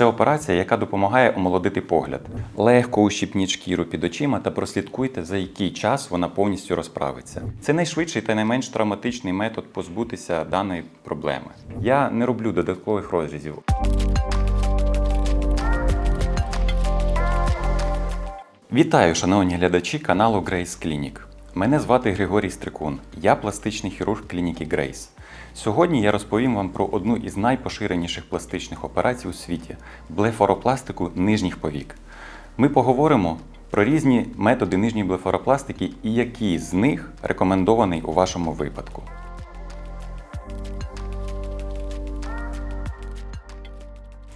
це операція, яка допомагає омолодити погляд. Легко ущипніть шкіру під очима та прослідкуйте, за який час вона повністю розправиться. Це найшвидший та найменш травматичний метод позбутися даної проблеми. Я не роблю додаткових розрізів. Вітаю, шановні глядачі каналу Grace Clinic. Мене звати Григорій Стрикун. Я пластичний хірург клініки Grace. Сьогодні я розповім вам про одну із найпоширеніших пластичних операцій у світі блефоропластику нижніх повік. Ми поговоримо про різні методи нижньої блефоропластики і які з них рекомендований у вашому випадку.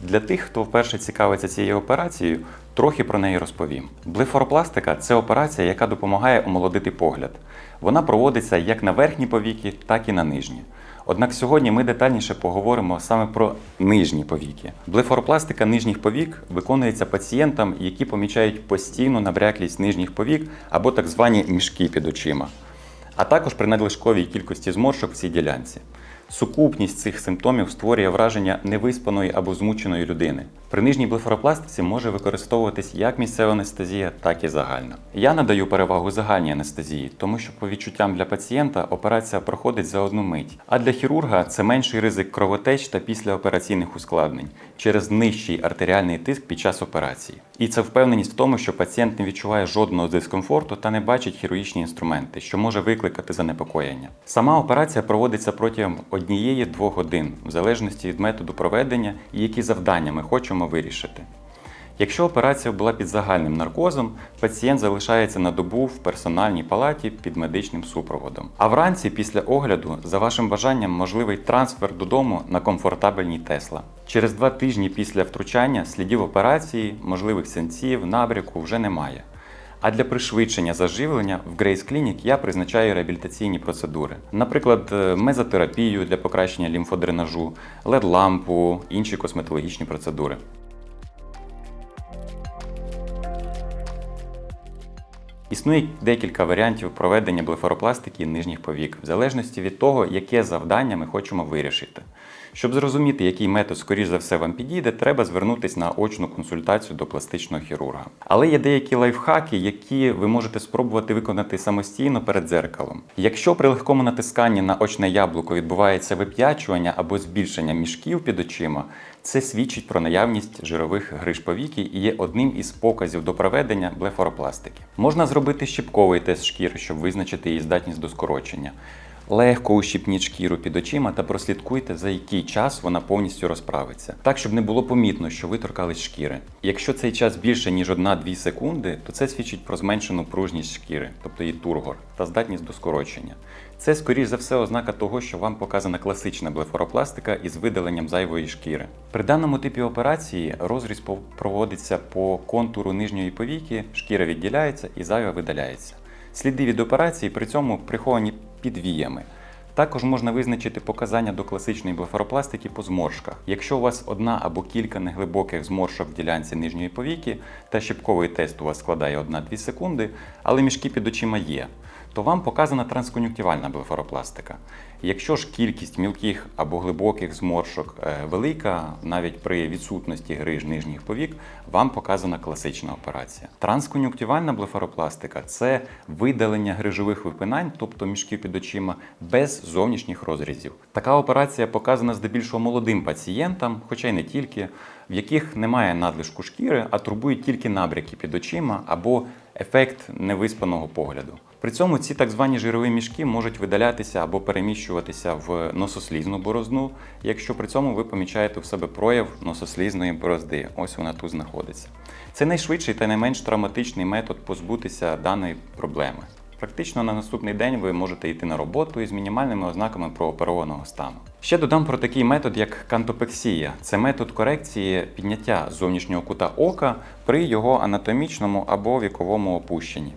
Для тих, хто вперше цікавиться цією операцією, трохи про неї розповім. Блефоропластика це операція, яка допомагає омолодити погляд. Вона проводиться як на верхні повіки, так і на нижні. Однак сьогодні ми детальніше поговоримо саме про нижні повіки. Блефоропластика нижніх повік виконується пацієнтам, які помічають постійну набряклість нижніх повік або так звані мішки під очима, а також при надлишковій кількості зморшок в цій ділянці. Сукупність цих симптомів створює враження невиспаної або змученої людини. При нижній блефоропластиці може використовуватись як місцева анестезія, так і загальна. Я надаю перевагу загальній анестезії, тому що по відчуттям для пацієнта операція проходить за одну мить. А для хірурга це менший ризик кровотеч та післяопераційних ускладнень через нижчий артеріальний тиск під час операції. І це впевненість в тому, що пацієнт не відчуває жодного дискомфорту та не бачить хірургічні інструменти, що може викликати занепокоєння. Сама операція проводиться протягом однієї-двох годин, в залежності від методу проведення і які завдання ми хочемо вирішити. Якщо операція була під загальним наркозом, пацієнт залишається на добу в персональній палаті під медичним супроводом. А вранці, після огляду, за вашим бажанням, можливий трансфер додому на комфортабельній Тесла. Через два тижні після втручання слідів операції, можливих сенсів, набряку вже немає. А для пришвидшення заживлення в Grace Clinic я призначаю реабілітаційні процедури, наприклад, е, мезотерапію для покращення лімфодренажу, LED-лампу, інші косметологічні процедури. Існує декілька варіантів проведення блефоропластики нижніх повік, в залежності від того, яке завдання ми хочемо вирішити. Щоб зрозуміти, який метод, скоріш за все, вам підійде, треба звернутися на очну консультацію до пластичного хірурга. Але є деякі лайфхаки, які ви можете спробувати виконати самостійно перед дзеркалом. Якщо при легкому натисканні на очне яблуко відбувається вип'ячування або збільшення мішків під очима, це свідчить про наявність жирових гриж повіки і є одним із показів до проведення блефоропластики. Можна зробити щіпковий тест шкіри, щоб визначити її здатність до скорочення. Легко ущипніть шкіру під очима та прослідкуйте, за який час вона повністю розправиться, так щоб не було помітно, що ви торкались шкіри. Якщо цей час більше ніж 1-2 секунди, то це свідчить про зменшену пружність шкіри, тобто її тургор, та здатність до скорочення. Це, скоріш за все, ознака того, що вам показана класична блефоропластика із видаленням зайвої шкіри. При даному типі операції розріз проводиться по контуру нижньої повіки, шкіра відділяється і зайва видаляється. Сліди від операції при цьому приховані під віями. Також можна визначити показання до класичної блефоропластики по зморшках. Якщо у вас одна або кілька неглибоких зморшок в ділянці нижньої повіки та щипковий тест у вас складає 1-2 секунди, але мішки під очима є, то вам показана транскон'юктивальна блефоропластика. Якщо ж кількість мілких або глибоких зморшок е, велика, навіть при відсутності гриж нижніх повік, вам показана класична операція. Транскон'юктивальна блефоропластика це видалення грижових випинань, тобто мішків під очима, без зовнішніх розрізів. Така операція показана здебільшого молодим пацієнтам, хоча й не тільки, в яких немає надлишку шкіри, а турбують тільки набряки під очима або ефект невиспаного погляду. При цьому ці так звані жирові мішки можуть видалятися або переміщуватися в носослізну борозну, якщо при цьому ви помічаєте в себе прояв носослізної борозди. Ось вона тут знаходиться. Це найшвидший та найменш травматичний метод позбутися даної проблеми. Практично на наступний день ви можете йти на роботу із мінімальними ознаками прооперованого стану. Ще додам про такий метод, як кантопексія. Це метод корекції підняття зовнішнього кута ока при його анатомічному або віковому опущенні.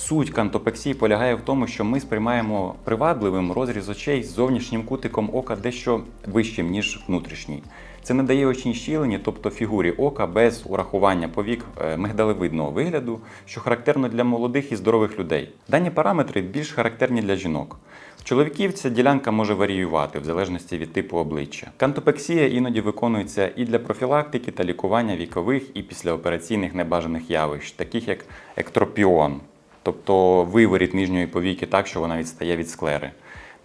Суть кантопексії полягає в тому, що ми сприймаємо привабливим розріз очей з зовнішнім кутиком ока дещо вищим, ніж внутрішній. Це надає очній щілині, тобто фігурі ока, без урахування повік е, мигдалевидного вигляду, що характерно для молодих і здорових людей. Дані параметри більш характерні для жінок. Чоловіків ця ділянка може варіювати в залежності від типу обличчя. Кантопексія іноді виконується і для профілактики та лікування вікових і післяопераційних небажаних явищ, таких як ектропіон, тобто виворіт нижньої повіки так, що вона відстає від склери.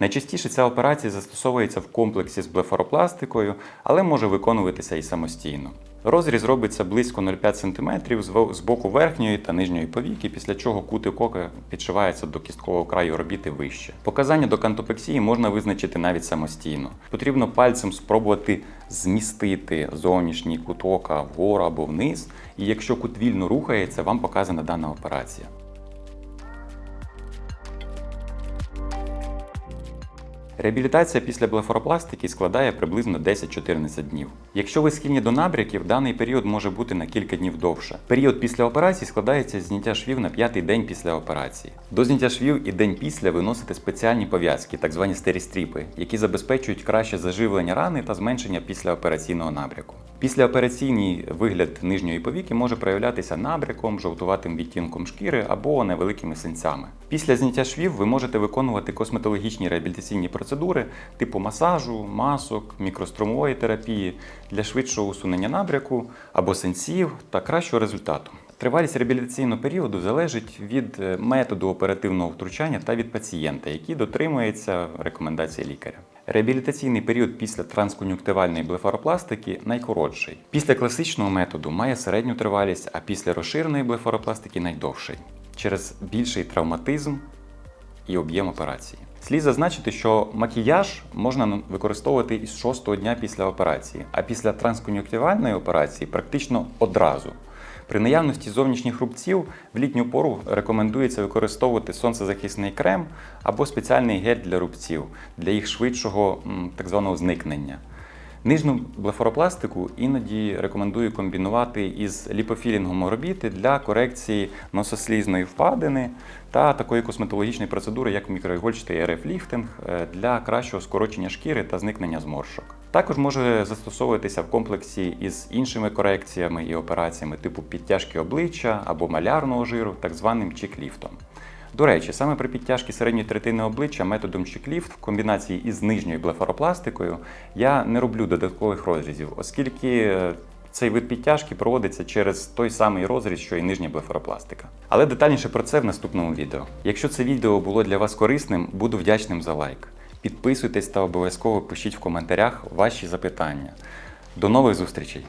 Найчастіше ця операція застосовується в комплексі з блефаропластикою, але може виконуватися і самостійно. Розріз робиться близько 0,5 см з боку верхньої та нижньої повіки, після чого кутик ока підшивається до кісткового краю орбіти вище. Показання до кантопексії можна визначити навіть самостійно. Потрібно пальцем спробувати змістити зовнішній кут ока вгору або вниз, і якщо кут вільно рухається, вам показана дана операція. Реабілітація після блефоропластики складає приблизно 10-14 днів. Якщо ви схильні до набряків, даний період може бути на кілька днів довше. Період після операції складається з зняття швів на п'ятий день після операції. До зняття швів і день після виносите спеціальні пов'язки, так звані стерістріпи, які забезпечують краще заживлення рани та зменшення післяопераційного набряку. Післяопераційний вигляд нижньої повіки може проявлятися набряком, жовтуватим відтінком шкіри або невеликими синцями. Після зняття швів ви можете виконувати косметологічні реабілітаційні процедури типу масажу, масок, мікрострумової терапії для швидшого усунення набряку або синців та кращого результату. Тривалість реабілітаційного періоду залежить від е, методу оперативного втручання та від пацієнта, який дотримується рекомендацій лікаря. Реабілітаційний період після транскон'юктивальної блефаропластики найкоротший. Після класичного методу має середню тривалість, а після розширеної блефаропластики найдовший через більший травматизм і об'єм операції. Слід зазначити, що макіяж можна використовувати із шостого дня після операції, а після транскон'юктивальної операції практично одразу. При наявності зовнішніх рубців в літню пору рекомендується використовувати сонцезахисний крем або спеціальний гель для рубців для їх швидшого так званого зникнення. Нижню блефаропластику іноді рекомендую комбінувати із ліпофілінгом орбіти для корекції носослізної впадини та такої косметологічної процедури, як мікроігольчатий РФ-ліфтинг е, для кращого скорочення шкіри та зникнення зморшок. Також може застосовуватися в комплексі із іншими корекціями і операціями типу підтяжки обличчя або малярного жиру, так званим чек-ліфтом. До речі, саме при підтяжці середньої третини обличчя методом чек-ліфт в комбінації із нижньою блефаропластикою я не роблю додаткових розрізів, оскільки е, цей вид підтяжки проводиться через той самий розріз, що і нижня блефаропластика. Але детальніше про це в наступному відео. Якщо це відео було для вас корисним, буду вдячним за лайк. Підписуйтесь та обов'язково пишіть в коментарях ваші запитання. До нових зустрічей!